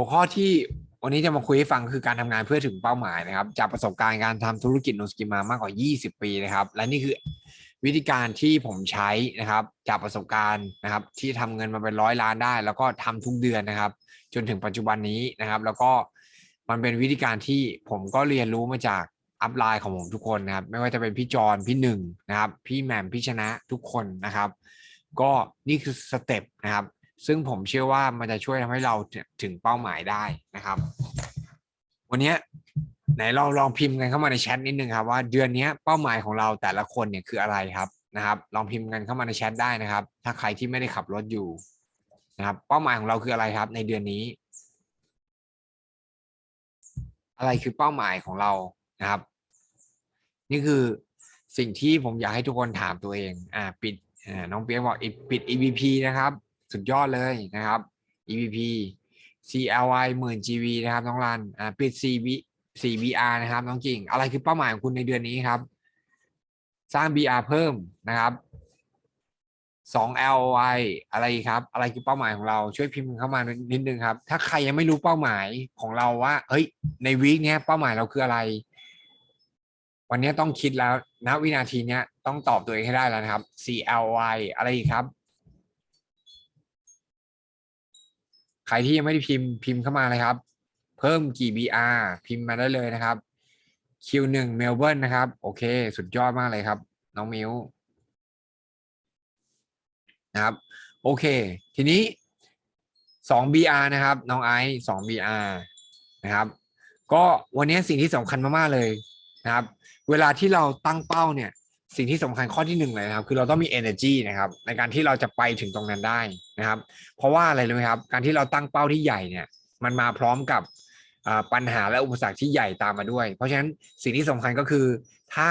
หัวข้อที่วันนี้จะมาคุยให้ฟังคือการทำงานเพื่อถึงเป้าหมายนะครับ จากประสบการณ์การทำธุรกิจโนสกิมามากกว่า 20 ปีนะครับ และนี่คือวิธีการที่ผมใช้นะครับ จากประสบการณ์นะครับ ที่ทำเงินมาเป็นร้อยล้านได้ แล้วก็ทำทุกเดือนนะครับ จนถึงปัจจุบันนี้นะครับ แล้วก็มันเป็นวิธีการที่ผมก็เรียนรู้มาจากอัพไลน์ของผมทุกคนนะครับ ไม่ว่าจะเป็นพี่จอนพี่หนึ่งนะครับ พี่แหม่มพี่ชนะทุกคนนะครับ ก็นี่คือสเต็ปนะครับ ซึ่งผมเชื่อว่ามันจะช่วยทำให้เราถึงเป้าหมายได้นะครับ วันนี้ไหนเราลองพิมพ์กันเข้ามาในแชทนิดนึงครับว่าเดือนนี้เป้าหมายของเราแต่ละคนเนี่ยคืออะไรครับนะครับ ลองพิมพ์กันเข้ามาในแชทได้นะครับ ถ้าใครที่ไม่ได้ขับรถอยู่นะครับ เป้าหมายของเราคืออะไรครับ ในเดือนนี้ อะไรคือเป้าหมายของเรานะครับ นี่คือสิ่งที่ผมอยากให้ทุกคนถามตัวเอง อ่า ปิดอ่าน้องเปียกบอกปิด EVP นะครับ สุดยอดเลยนะครับ EVP CLI หมื่น GV นะครับน้องรันอ่าปิด CB CBR นะครับน้องกิ่ง อะไรคือเป้าหมายของคุณในเดือนนี้ครับ สร้าง BR เพิ่มนะครับ2 LOI อะไรครับ อะไรคือเป้าหมายของเราช่วยพิมพ์เข้ามานิดนึงครับ ถ้าใครยังไม่รู้เป้าหมายของเราว่าเฮ้ย ในวีคเนี้ยเป้าหมายเราคืออะไร วันนี้ต้องคิดแล้วณวินาทีเนี้ยต้องตอบตัวเองให้ได้แล้วนะครับ CLY อะไรครับ ใครที่ยังไม่ได้พิมพ์พิมพ์เข้ามาเลยครับ เพิ่มกี่ BR พิมพ์มาได้เลยนะครับ Q1 เมลเบิร์นนะครับ โอเค สุดยอดมากเลยครับ น้องมิวนะครับ โอเค ทีนี้ 2 BR นะครับ น้องไอซ์2 BR นะครับ ก็วันนี้สิ่งที่สำคัญมาก ๆ เลยนะครับ เวลาที่เราตั้งเป้าเนี่ย สิ่งที่สำคัญข้อที่หนึ่งเลยนะครับ คือเราต้องมี energy นะครับ ในการที่เราจะไปถึงตรงนั้นได้นะครับ เพราะว่าอะไรรู้ไหมครับ การที่เราตั้งเป้าที่ใหญ่เนี่ย มันมาพร้อมกับปัญหาและอุปสรรคที่ใหญ่ตามมาด้วย เพราะฉะนั้นสิ่งที่สำคัญก็คือถ้า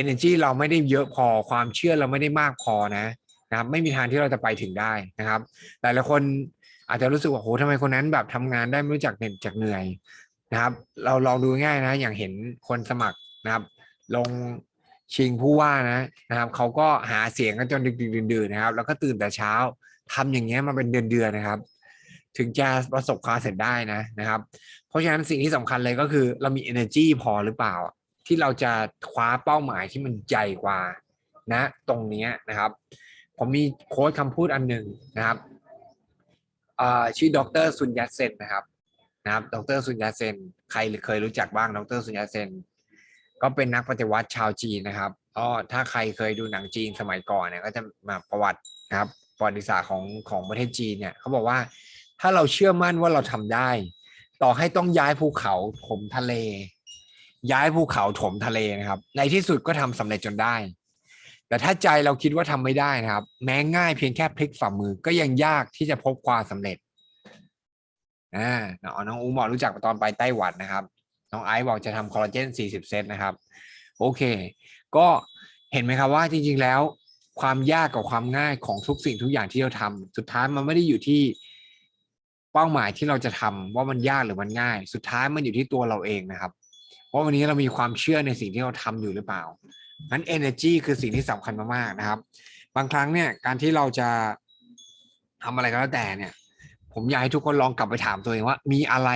energy เราไม่ได้เยอะพอความเชื่อเราไม่ได้มากพอนะนะครับ ไม่มีทางที่เราจะไปถึงได้นะครับ หลายๆคนอาจจะรู้สึกว่าโหทำไมคนนั้นแบบทำงานได้ไม่รู้จักเหน็ดจากเหนื่อยนะครับ เราลองดูง่ายนะ อย่างเห็นคนสมัครนะครับ ลง ชิงผู้ว่านะนะครับเขาก็หาเสียงกันจนดึกดื่นๆนะครับ แล้วก็ตื่นแต่เช้าทำอย่างเงี้ยมาเป็นเดือนๆนะครับ ถึงจะประสบความสำเร็จได้นะนะครับ เพราะฉะนั้นสิ่งที่สำคัญเลยก็คือเรามี energy พอหรือเปล่า ที่เราจะคว้าเป้าหมายที่มันใหญ่กว่านะ ตรงนี้นะครับ ผมมีโค้ดคำพูดอันหนึ่งนะครับชื่อดรซุนยัตเซนนะครับนะครับ ดรซุนยัตเซน ใครเคยรู้จักบ้าง ดรซุนยัตเซน ก็เป็นนักปฏิวัติชาวจีนนะครับก็ถ้าใครเคยดูหนังจีนสมัยก่อนเนี่ยก็จะมาประวัตินะครับประวัติศาสตร์ของของประเทศจีนเนี่ยเขาบอกว่าถ้าเราเชื่อมั่นว่าเราทำได้ ต่อให้ต้องย้ายภูเขาถมทะเล ย้ายภูเขาถมทะเลนะครับ ในที่สุดก็ทำสำเร็จจนได้ แต่ถ้าใจเราคิดว่าทำไม่ได้นะครับ แม้ง่ายเพียงแค่พลิกฝ่ามือก็ยังยากที่จะพบความสำเร็จอ่าน้องอูบอกรู้จักตอนไปไต้หวันนะครับ น้องไอซ์บอกจะทำคอลลาเจน 40 เซตนะครับ โอเค ก็เห็นไหมครับว่าจริงๆแล้ว ความยากกับความง่ายของทุกสิ่งทุกอย่างที่เราทำสุดท้ายมันไม่ได้อยู่ที่เป้าหมายที่เราจะทำว่ามันยากหรือมันง่าย สุดท้ายมันอยู่ที่ตัวเราเองนะครับว่าวันนี้เรามีความเชื่อในสิ่งที่เราทำอยู่หรือเปล่างั้น energy คือสิ่งที่สำคัญมากๆนะครับ บางครั้งเนี่ยการที่เราจะทำอะไรก็แล้วแต่เนี่ย ผมอยากให้ทุกคนลองกลับไปถามตัวเองว่า มีอะไร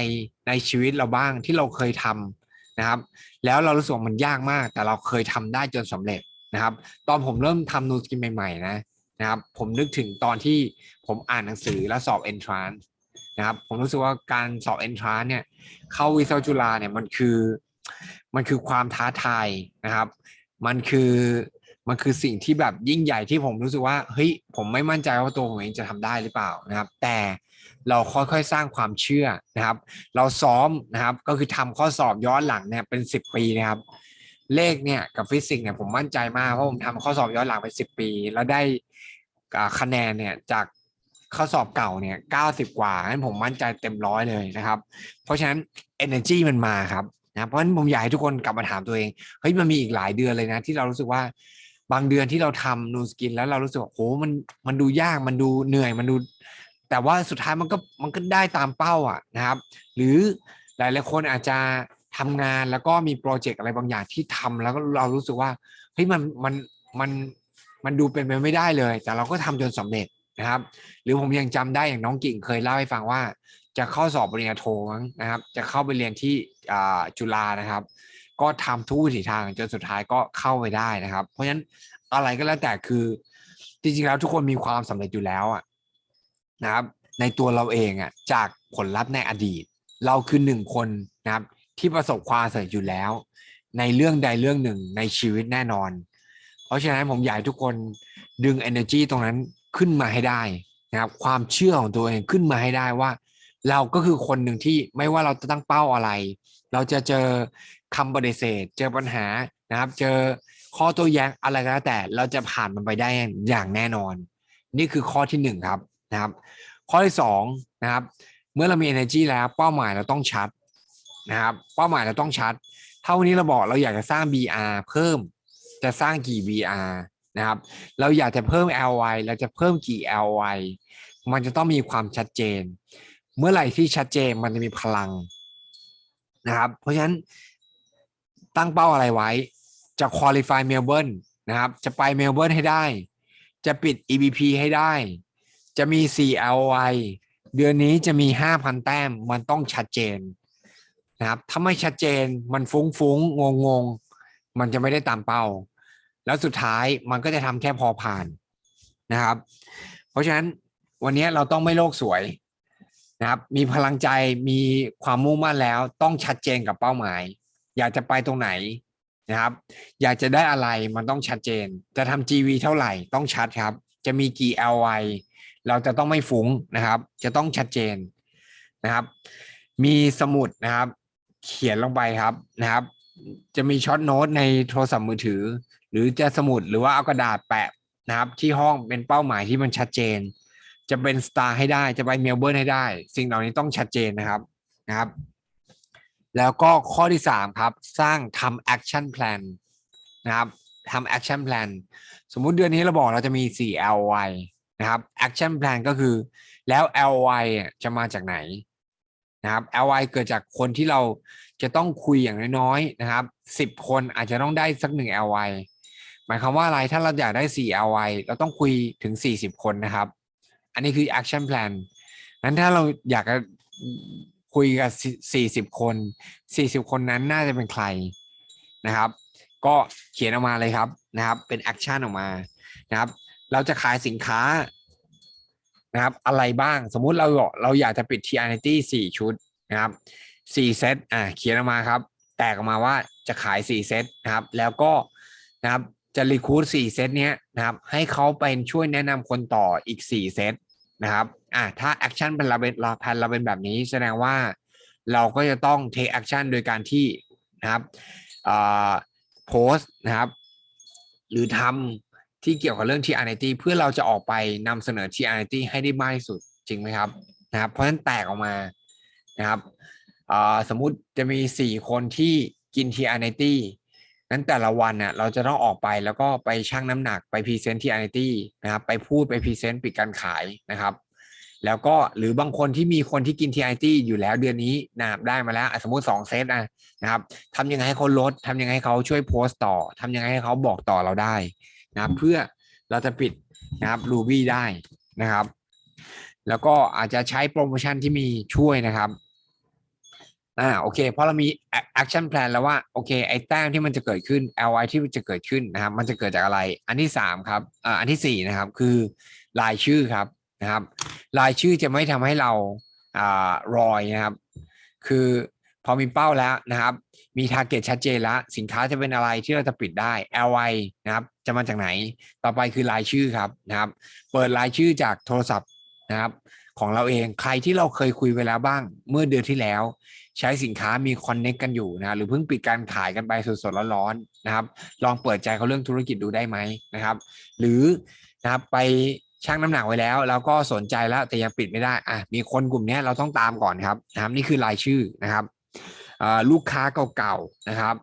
ในชีวิตเราบ้างที่เราเคยทำนะครับ แล้วเรารู้สึกมันยากมาก แต่เราเคยทำได้จนสำเร็จนะครับ ตอนผมเริ่มทำนูสกินใหม่ๆนะนะครับผมนึกถึงตอนที่ผมอ่านหนังสือแล้วสอบ entrance นะครับผมรู้สึกว่าการสอบ entrance เนี่ยเข้าวิศวจุฬาเนี่ยมันคือมันคือความท้าทายนะครับ มันคือมันคือสิ่งที่แบบยิ่งใหญ่ที่ผมรู้สึกว่าเฮ้ยผมไม่มั่นใจว่าตัวผมเองจะทำได้หรือเปล่านะครับ แต่ เราค่อยๆสร้างความเชื่อนะครับ เราซ้อมนะครับก็คือทำข้อสอบย้อนหลังเนี่ยเป็นสิบปีนะครับเลขเนี่ยกับฟิสิกส์เนี่ยผมมั่นใจมากเพราะผมทำข้อสอบย้อนหลังไปสิบปี แล้วได้คะแนนเนี่ยจากข้อสอบเก่าเนี่ยเก้าสิบกว่างั้นผมมั่นใจเต็มร้อยเลยนะครับ เพราะฉะนั้น energy มันมาครับนะเพราะฉะนั้นผมอยากให้ทุกคนกลับมาถามตัวเองเฮ้ยมันมีอีกหลายเดือนเลยนะ ที่เรารู้สึกว่าบางเดือนที่เราทำนูสกินแล้วเรารู้สึกว่าโอ้มันมันดูยากมันดูเหนื่อยมันดู แต่ว่าสุดท้ายมันก็มันก็ได้ตามเป้าอะนะครับ หรือหลายหลายคนอาจจะทำงานแล้วก็มีโปรเจกต์อะไรบางอย่างที่ทำแล้วก็เรารู้สึกว่าเฮ้ยมันมันมันมันดูเป็นไปไม่ได้เลย แต่เราก็ทำจนสำเร็จนะครับ หรือผมยังจำได้อย่างน้องกิ่งเคยเล่าให้ฟังว่า จะเข้าสอบปริญญาโทมั้งนะครับ จะเข้าไปเรียนที่อ่าจุฬานะครับ ก็ทำทุกวิถีทางจนสุดท้ายก็เข้าไปได้นะครับ เพราะฉะนั้นอะไรก็แล้วแต่คือจริงๆแล้วทุกคนมีความสำเร็จอยู่แล้วอะ นะครับ ในตัวเราเองอะจากผลลัพธ์ในอดีต เราคือหนึ่งคนนะครับ ที่ประสบความสำเร็จอยู่แล้ว ในเรื่องใดเรื่องหนึ่งในชีวิตแน่นอน เพราะฉะนั้นผมอยากให้ทุกคนดึง energy ตรงนั้นขึ้นมาให้ได้นะครับ ความเชื่อของตัวเองขึ้นมาให้ได้ว่า เราก็คือคนหนึ่งที่ไม่ว่าเราจะตั้งเป้าอะไร เราจะเจอคำปฏิเสธ เจอปัญหานะครับ เจอข้อโต้แย้งอะไรก็แล้วแต่เราจะผ่านมันไปได้อย่างแน่นอน นี่คือข้อที่หนึ่งครับ นะครับ ข้อที่สองนะครับ เมื่อเรามี energy แล้วเป้าหมายเราต้องชัดนะครับ เป้าหมายเราต้องชัด เท่านี้เราบอกเราอยากจะสร้าง BR เพิ่ม จะสร้างกี่ BR นะครับ เราอยากจะเพิ่ม LY เราจะเพิ่มกี่ LY มันจะต้องมีความชัดเจน เมื่อไหร่ที่ชัดเจนมันจะมีพลังนะครับ เพราะฉะนั้นตั้งเป้าอะไรไว้ จะ qualify เมลเบิร์นนะครับ จะไปเมลเบิร์นให้ได้ จะปิด EBP ให้ได้ จะมี 4LY เดือนนี้จะมี 5,000 แต้มมันต้องชัดเจนนะครับถ้าไม่ชัดเจนมันฟุ้งฟุ้งงงงๆมันจะไม่ได้ตามเป้า แล้วสุดท้ายมันก็จะทำแค่พอผ่านนะครับ เพราะฉะนั้นวันนี้เราต้องไม่โลกสวยนะครับ มีพลังใจมีความมุ่งมั่นแล้วต้องชัดเจนกับเป้าหมาย อยากจะไปตรงไหนนะครับ อยากจะได้อะไรมันต้องชัดเจน จะทำ GV เท่าไหร่ต้องชัดครับ จะมีกี่ LY เราจะต้องไม่ฟุ้งนะครับ จะต้องชัดเจนนะครับ มีสมุดนะครับ เขียนลงไปครับนะครับ จะมีช็อตโน้ตในโทรศัพท์มือถือ หรือจะสมุดหรือว่าเอากระดาษแปะนะครับ ที่ห้องเป็นเป้าหมายที่มันชัดเจน จะเป็นสตาร์ให้ได้จะไปเมลเบิร์นให้ได้ สิ่งเหล่านี้ต้องชัดเจนนะครับนะครับ แล้วก็ข้อที่สามครับ สร้างทำแอคชั่นแพลนนะครับทำแอคชั่นแพลนสมมุติเดือนนี้เราบอกเราจะมี 4 LY นะครับแอคชั่นแพลนก็คือแล้ว LY จะมาจากไหนนะครับ LY เกิดจากคนที่เราจะต้องคุยอย่างน้อยๆนะครับ10คนอาจจะต้องได้สักหนึ่ง LY หมายความว่าอะไรถ้าเราอยากได้ 4 LY เราต้องคุยถึง 40 คนนะครับ อันนี้คือ action plan นั้นถ้าเราอยากจะคุยกับ 40 คน 40 คนนั้นน่าจะเป็นใครนะครับ ก็เขียนออกมาเลยครับนะครับ เป็น action ออกมานะครับ เราจะขายสินค้านะครับ อะไรบ้าง สมมุติเราเราอยากจะปิด TRNT 4ชุดนะครับ4เซตอ่าเขียนออกมาครับ แตกออกมาว่าจะขาย4เซตนะครับ แล้วก็นะครับจะรีคูด4เซตเนี้ยนะครับ ให้เขาเป็นช่วยแนะนำคนต่ออีก4เซตนะครับอ่าถ้าแอคชั่นเป็นเราเป็นราแพนเราเป็นแบบนี้แสดงว่าเราก็จะต้อง take action โดยการที่นะครับอ่าโพสต์นะครับ หรือทำ ที่เกี่ยวกับเรื่อง TRNT เพื่อเราจะออกไปนำเสนอ TRNT ให้ได้มากที่สุดจริงไหมครับนะครับ เพราะฉะนั้นแตกออกมานะครับสมมุติจะมี 4 คนที่กิน TRNT นั้นแต่ละวันเนี่ยเราจะต้องออกไปแล้วก็ไปชั่งน้ำหนักไปพรีเซนต์ที่ i อนะครับ ไปพูดไปพรีเซนต์ปิดการขายนะครับ แล้วก็หรือบางคนที่มีคนที่กิน TIT อยู่แล้วเดือนนี้นะครับได้มาแล้วสมมติ 2 เซตนะนะครับทำยังไงให้เขาลดทำยังไงให้เขาช่วยโพสต์ต่อทำยังไงให้เขาบอกต่อเราได้ นะครับเพื่อเราจะปิดนะครับ Ruby ได้นะครับ แล้วก็อาจจะใช้โปรโมชั่นที่มีช่วยนะครับอ่าโอเคเพราะเรามี action plan แล้วว่าโอเคไอ้แต้มที่มันจะเกิดขึ้น LI ที่มันจะเกิดขึ้นนะครับ มันจะเกิดจากอะไร อันที่สามครับอ่าอันที่สี่นะครับคือรายชื่อครับนะครับ รายชื่อจะไม่ทำให้เราอ่ารอยนะครับ คือพอมีเป้าแล้วนะครับ มี target ชัดเจนแล้ว สินค้าจะเป็นอะไรที่เราจะปิดได้ LI นะครับ จะมาจากไหน ต่อไปคือรายชื่อครับนะครับ เปิดรายชื่อจากโทรศัพท์นะครับ ของเราเองใครที่เราเคยคุยไปแล้วบ้าง เมื่อเดือนที่แล้ว ใช้สินค้ามีคอนเน็กกันอยู่นะหรือเพิ่งปิดการขายกันไปสดๆร้อนๆนะครับ ลองเปิดใจเขาเรื่องธุรกิจดูได้ไหมนะครับ หรือนะครับไปชั่งน้ำหนักไว้แล้วแล้วก็สนใจแล้วแต่ยังปิดไม่ได้อะมีคนกลุ่มนี้เราต้องตามก่อนครับนะครับนี่คือรายชื่อนะครับลูกค้าเก่าๆนะครับ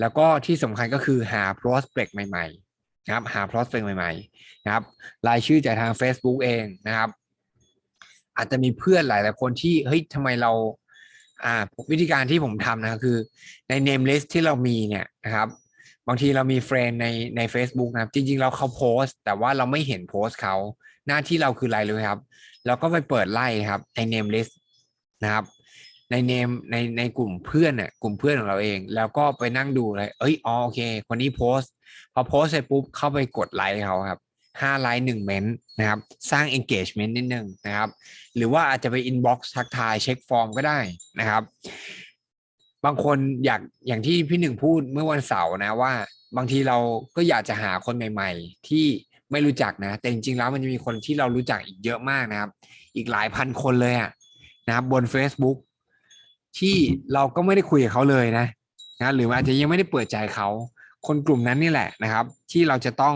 แล้วก็ที่สำคัญก็คือหา prospect ใหม่ๆ นะครับหา prospect ใหม่ๆนะครับรายชื่อจากทาง Facebook เองนะครับ อาจจะมีเพื่อนหลายๆคนที่เฮ้ยทำไมเราอ่าวิธีการที่ผมทำนะคือใน name list ที่เรามีเนี่ยนะครับบางทีเรามีเฟรนในใน Facebook นะครับ จริงๆเราเขาโพสต์ แต่ว่าเราไม่เห็นโพสต์เขาหน้าที่เราคืออะไรเลยครับ เราก็ไปเปิดไล่ครับใน name list นะครับ ในเนมในในกลุ่มเพื่อนเนี่ยกลุ่มเพื่อนของเราเอง แล้วก็ไปนั่งดูเลยเอ้ยอ๋อโอเค คนนี้โพสต์ พอโพสเสร็จปุ๊บเข้าไปกดไลค์เขาครับห้าไลค์หนึ่งเมนต์นะครับ สร้าง engagement นิดนึงนะครับ หรือว่าอาจจะไป inbox ทักทายเช็คฟอร์มก็ได้นะครับ บางคนอยากอย่างที่พี่หนึ่งพูดเมื่อวันเสาร์นะว่า บางทีเราก็อยากจะหาคนใหม่ ๆ ที่ไม่รู้จักนะ แต่จริงๆแล้วมันจะมีคนที่เรารู้จักอีกเยอะมากนะครับ อีกหลายพันคนเลยอะนะครับบน Facebook ที่เราก็ไม่ได้คุยกับเขาเลยนะนะหรืออาจจะยังไม่ได้เปิดใจเขา คนกลุ่มนั้นนี่แหละนะครับ ที่เราจะต้อง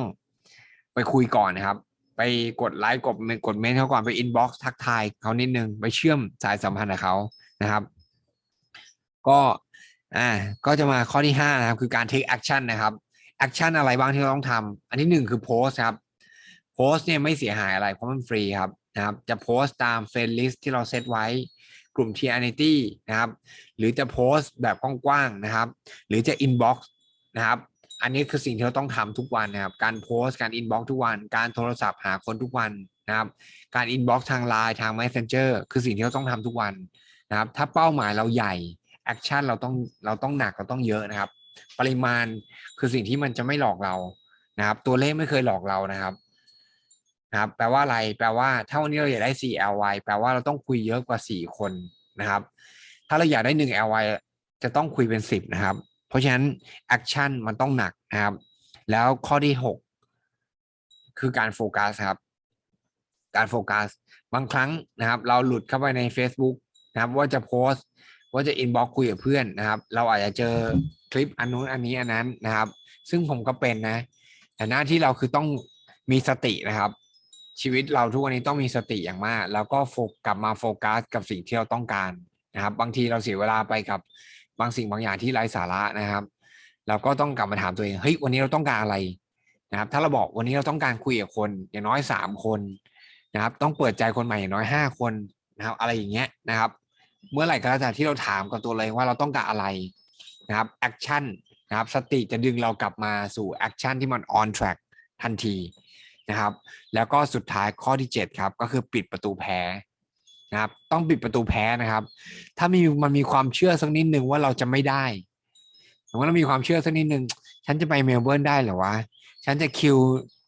ไปคุยก่อนนะครับ ไปกดไลค์กดกดเมนเขาก่อนไปอินบ็อกซ์ทักทายเขานิดนึง ไปเชื่อมสายสัมพันธ์กับเขานะครับ ก็อ่าก็จะมาข้อที่ห้านะครับ คือการ take action นะครับ action อะไรบ้างที่เราต้องทำอันที่หนึ่งคือโพสครับโพสเนี่ยไม่เสียหายอะไรเพราะมันฟรีครับนะครับ จะโพสต์ตามเฟรนลิสที่เราเซตไว้กลุ่ม t n i t y นะครับ หรือจะโพสต์แบบกว้างๆนะครับ หรือจะ inbox นะครับ อันนี้คือสิ่งที่เราต้องทำทุกวันนะครับ การโพสต์การ inbox ทุกวัน การโทรศัพท์หาคนทุกวันนะครับ การ inbox ทาง Line ทาง Messenger คือสิ่งที่เราต้องทำทุกวันนะครับ ถ้าเป้าหมายเราใหญ่แอคชั่นเราต้องเราต้องหนักเราต้องเยอะนะครับ ปริมาณคือสิ่งที่มันจะไม่หลอกเรานะครับ ตัวเลขไม่เคยหลอกเรานะครับนะครับแปลว่าอะไร แปลว่าถ้าวันนี้เราอยากได้ 4 LY แปลว่าเราต้องคุยเยอะกว่า 4 คนนะครับ ถ้าเราอยากได้ 1 LY จะต้องคุยเป็น 10 นะครับ เพราะฉะนั้นแอคชั่นมันต้องหนักนะครับ แล้วข้อที่ 6 คือการโฟกัสครับ การโฟกัส บางครั้งนะครับ เราหลุดเข้าไปใน Facebook นะครับว่าจะโพสต์ว่าจะอินบ็อกคุยกับเพื่อนนะครับ เราอาจจะเจอคลิปอันนู้นอันนี้อันนั้นนะครับ ซึ่งผมก็เป็นนะ แต่หน้าที่เราคือต้องมีสตินะครับ ชีวิตเราทุกวันนี้ต้องมีสติอย่างมาก แล้วก็โฟกกลับมาโฟกัสกับสิ่งที่เราต้องการนะครับ บางทีเราเสียเวลาไปกับ บางสิ่งบางอย่างที่ไร้สาระนะครับ เราก็ต้องกลับมาถามตัวเองเฮ้ยวันนี้เราต้องการอะไรนะครับ ถ้าเราบอกวันนี้เราต้องการคุยกับคนอย่างน้อยสามคนนะครับ ต้องเปิดใจคนใหม่อย่างน้อยห้าคนนะครับ อะไรอย่างเงี้ยนะครับ เมื่อไหร่ก็แล้วแต่ที่เราถามกับตัวเองว่าเราต้องการอะไรนะครับแอคชั่นนะครับ สติจะดึงเรากลับมาสู่แอคชั่นที่มัน on track ทันทีนะครับ แล้วก็สุดท้ายข้อที่ 7 ครับ ก็คือปิดประตูแพ้ นะครับต้องปิดประตูแพ้นะครับ ถ้ามีมันมีความเชื่อสักนิดหนึ่งว่าเราจะไม่ได้สมมติเรามีความเชื่อสักนิดหนึ่งฉันจะไปเมลเบิร์นได้หรอวะฉันจะคิว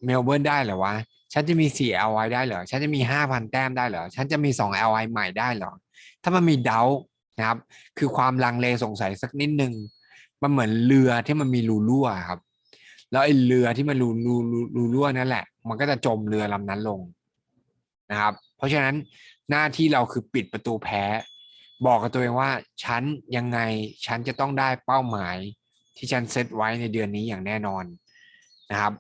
เมลเบิร์นได้หรอวะฉันจะมี4 LY ได้เหรอฉันจะมี5,000แต้มได้เหรอฉันจะมี2 LY ใหม่ได้เหรอถ้ามันมีเดานะครับ คือความลังเลสงสัยสักนิดหนึ่งมันเหมือนเรือที่มันมีรูรั่วครับ แล้วไอ้เรือที่มันรูรูรูรูรั่วนั่นแหละ มันก็จะจมเรือลำนั้นลงนะครับ เพราะฉะนั้น หน้าที่เราคือปิดประตูแพ้ บอกกับตัวเองว่าฉันยังไงฉันจะต้องได้เป้าหมาย ที่ฉันเซตไว้ในเดือนนี้อย่างแน่นอนนะครับ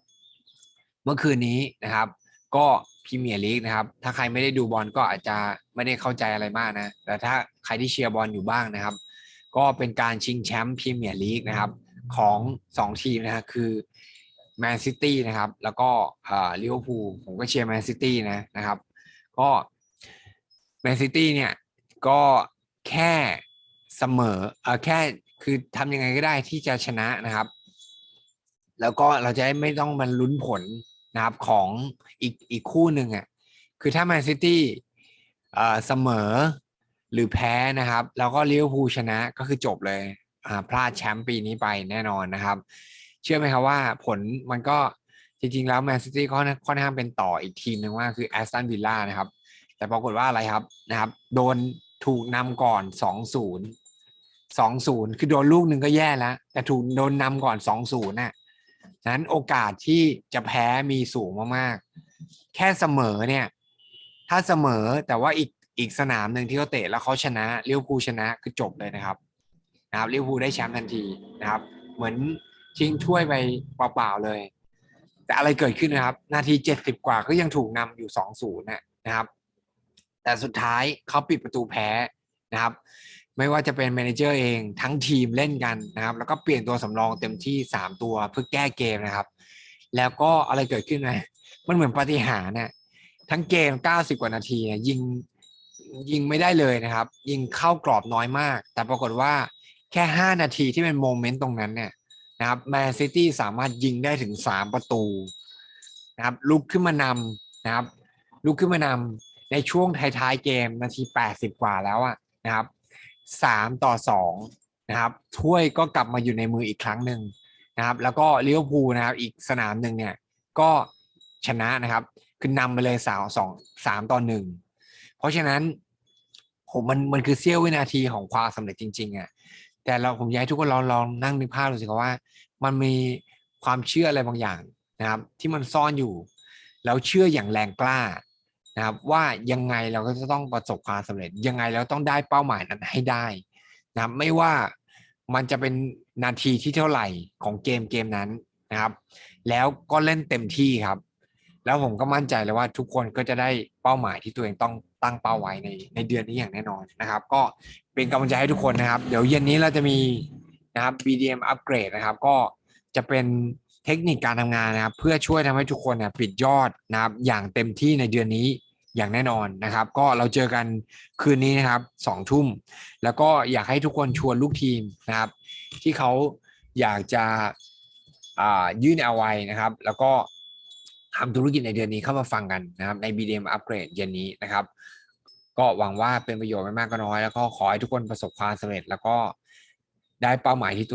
เมื่อคืนนี้นะครับ ก็พรีเมียร์ลีกนะครับ ถ้าใครไม่ได้ดูบอลก็อาจจะไม่ได้เข้าใจอะไรมากนะ แต่ถ้าใครที่เชียร์บอลอยู่บ้างนะครับ ก็เป็นการชิงแชมป์พรีเมียร์ลีกนะครับ ของสองทีมนะคคือแมนซิตี้นะครับ แล้วก็ลิเวอร์พูลผมก็เชียร์แมนซิตี้นะนะครับ ก็ แมนซิตี้เนี่ยก็แค่เสมอเออแค่คือทำยังไงก็ได้ที่จะชนะนะครับ แล้วก็เราจะได้ไม่ต้องมันลุ้นผลนะครับของอีกอีกคู่หนึ่งอะคือถ้าแมนซิตี้เอ่อเสมอหรือแพ้นะครับ แล้วก็เลิเวอร์พูลชนะก็คือจบเลยพลาดแชมป์ปีนี้ไปแน่นอนนะครับ เชื่อไหมครับว่าผลมันก็จริงๆ แล้วแมนซิตี้ก็ค่อนข้างเป็นต่ออีกทีมหนึ่งว่าคือแอสตันวิลล่านะครับ แต่ปรากฏว่าอะไรครับนะครับ โดนถูกนำก่อนสองศูนย์สองศูนย์คือโดนลูกหนึ่งก็แย่แล้ว แต่ถูกโดนนำก่อนสองศูนย์น่ะนั้นโอกาสที่จะแพ้มีสูงมากๆ แค่เสมอเนี่ย ถ้าเสมอแต่ว่าอีกอีกสนามหนึ่งที่เขาเตะแล้วเขาชนะเลี้ยวภูชนะคือจบเลยนะครับ นะครับเลี้ยวภูได้แชมป์ทันทีนะครับ เหมือนชิงถ้วยไปเปล่าๆเลย แต่อะไรเกิดขึ้นนะครับ นาทีเจ็ดสิบกว่าก็ยังถูกนำอยู่สองศูนย์นะครับ แต่สุดท้ายเขาปิดประตูแพ้นะครับ ไม่ว่าจะเป็นแมเนเจอร์เองทั้งทีมเล่นกันนะครับ แล้วก็เปลี่ยนตัวสำรองเต็มที่สามตัวเพื่อแก้เกมนะครับ แล้วก็อะไรเกิดขึ้นไหมมันเหมือนปาฏิหาริย์เนี่ยทั้งเกม 90 กว่านาทีเนี่ยยิงยิงไม่ได้เลยนะครับ ยิงเข้ากรอบน้อยมาก แต่ปรากฏว่าแค่ 5 นาทีที่เป็นโมเมนต์ตรงนั้นเนี่ยนะครับแมนซิตี้สามารถยิงได้ถึง 3 ประตูนะครับลุกขึ้นมานำนะครับลุกขึ้นมานำ ในช่วงท้ายๆเกมนาที 80 กว่าแล้วอะนะครับสามต่อสองนะครับถ้วยก็กลับมาอยู่ในมืออีกครั้งหนึ่งนะครับ แล้วก็เลิเวอร์พูนะครับ อีกสนามหนึ่งเนี่ยก็ชนะนะครับคือนำไปเลยสาวสองสามต่อหนึ่งเพราะฉะนั้นผมมันมันคือเสี้ยววินาทีของความสำเร็จจริงๆอะแต่เราผมอยากให้ทุกคนลองลองนั่งนึกภาพดูสิครับว่า มันมีความเชื่ออะไรบางอย่างนะครับ ที่มันซ่อนอยู่ แล้วเชื่ออย่างแรงกล้า นะครับว่ายังไงเราก็จะต้องประสบความสำเร็จ ยังไงเราต้องได้เป้าหมายนั้นให้ได้นะครับไม่ว่ามันจะเป็นนาทีที่เท่าไหร่ของเกมเกมนั้นนะครับ แล้วก็เล่นเต็มที่ครับ แล้วผมก็มั่นใจเลยว่าทุกคนก็จะได้เป้าหมายที่ตัวเองต้องตั้งเป้าไว้ในในเดือนนี้อย่างแน่นอนนะครับ ก็เป็นกำลังใจให้ทุกคนนะครับ เดี๋ยวเย็นนี้เราจะมีนะครับ BDM อัปเกรดนะครับ ก็จะเป็น เทคนิคการทำงานนะครับ เพื่อช่วยทำให้ทุกคนเนี่ยปิดยอดนะครับอย่างเต็มที่ในเดือนนี้อย่างแน่นอนนะครับ ก็เราเจอกันคืนนี้นะครับสองทุ่ม แล้วก็อยากให้ทุกคนชวนลูกทีมนะครับ ที่เขาอยากจะอ่ายื่นเอาไว้นะครับ แล้วก็ทำธุรกิจในเดือนนี้เข้ามาฟังกันนะครับ ใน BDM อัปเกรดเย็นนี้นะครับ ก็หวังว่าเป็นประโยชน์ไม่มากก็น้อย แล้วก็ขอให้ทุกคนประสบความสำเร็จ แล้วก็ได้เป้าหมายที่ตัว